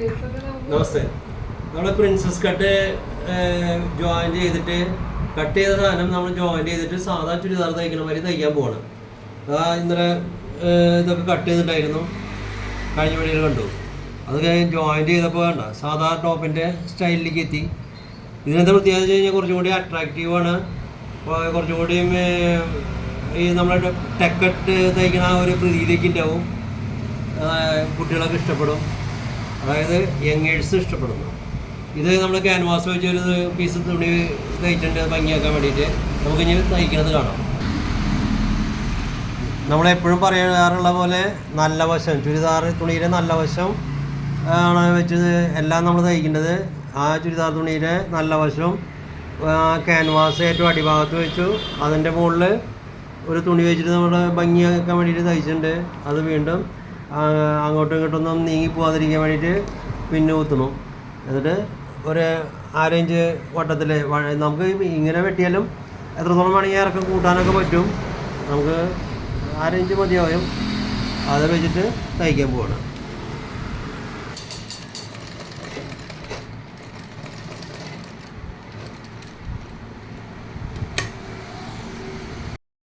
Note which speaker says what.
Speaker 1: നമസ്തേ. നമ്മുടെ princess cut join ചെയ്തിട്ട് cut ചെയ്ത സാധനം നമ്മൾ ജോയിൻ ചെയ്തിട്ട് സാധാ ചുരിദാർ തയ്ക്കണ മാതിരി തയ്ക്കാൻ പോവാണ്. ആ ഇന്നലെ ഇതൊക്കെ കട്ട് ചെയ്തിട്ടായിരുന്നു. കഴിഞ്ഞ വഴിയിൽ കണ്ടു. അത് കഴിഞ്ഞ് ജോയിൻ ചെയ്തപ്പോൾ വേണ്ട സാധാ ടോപ്പിന്റെ സ്റ്റൈലിലേക്ക് എത്തി. ഇതിനകത്ത് പ്രത്യേകത വെച്ച് കഴിഞ്ഞാൽ കുറച്ചും കൂടി അട്രാക്റ്റീവാണ് കുറച്ചും കൂടിയും ഈ നമ്മുടെ ടെക്കട്ട് തയ്ക്കണ ആ ഒരു പ്രീതിയിലേക്ക് ഉണ്ടാവും. കുട്ടികളൊക്കെ ഇഷ്ടപ്പെടും. അതായത് യങ്ങേഴ്സ് ഇഷ്ടപ്പെടുന്നു. ഇത് നമ്മൾ ക്യാൻവാസ് വെച്ച് ഒരു പീസ് തുണി തയ്ച്ചിട്ടുണ്ട് ഭംഗിയാക്കാൻ വേണ്ടിയിട്ട്. നമുക്ക് ഇനി തയ്ക്കുന്നത് കാണാം. നമ്മളെപ്പോഴും പറയാറുള്ള പോലെ നല്ല വശം ചുരിദാർ തുണിയുടെ നല്ല വശം ആണ് വെച്ചത് എല്ലാം നമ്മൾ തയ്ക്കേണ്ടത് ആ ചുരിദാർ തുണിയിലെ നല്ല വശം ക്യാൻവാസ് ഏറ്റവും അടിഭാഗത്ത് വെച്ചു. അതിന്റെ മുകളിൽ ഒരു തുണി വെച്ചിട്ട് നമ്മൾ ഭംഗിയാക്കാൻ വേണ്ടിയിട്ട് തയ്ച്ചിട്ടുണ്ട്. അത് വീണ്ടും അങ്ങോട്ടും ഇങ്ങോട്ടൊന്നും നീങ്ങി പോകാതിരിക്കാൻ വേണ്ടിയിട്ട് പിന്നെ കുത്തുന്നു. എന്നിട്ട് ഒരു ആരഞ്ച് വട്ടത്തിൽ നമുക്ക് ഇങ്ങനെ വെട്ടിയാലും എത്രത്തോളം വേണമെങ്കിൽ ഇറക്കം കൂട്ടാനൊക്കെ പറ്റും. നമുക്ക് ആരഞ്ച് മതിയാവും. അത് വെച്ചിട്ട് തയ്ക്കാൻ പോവാണ്.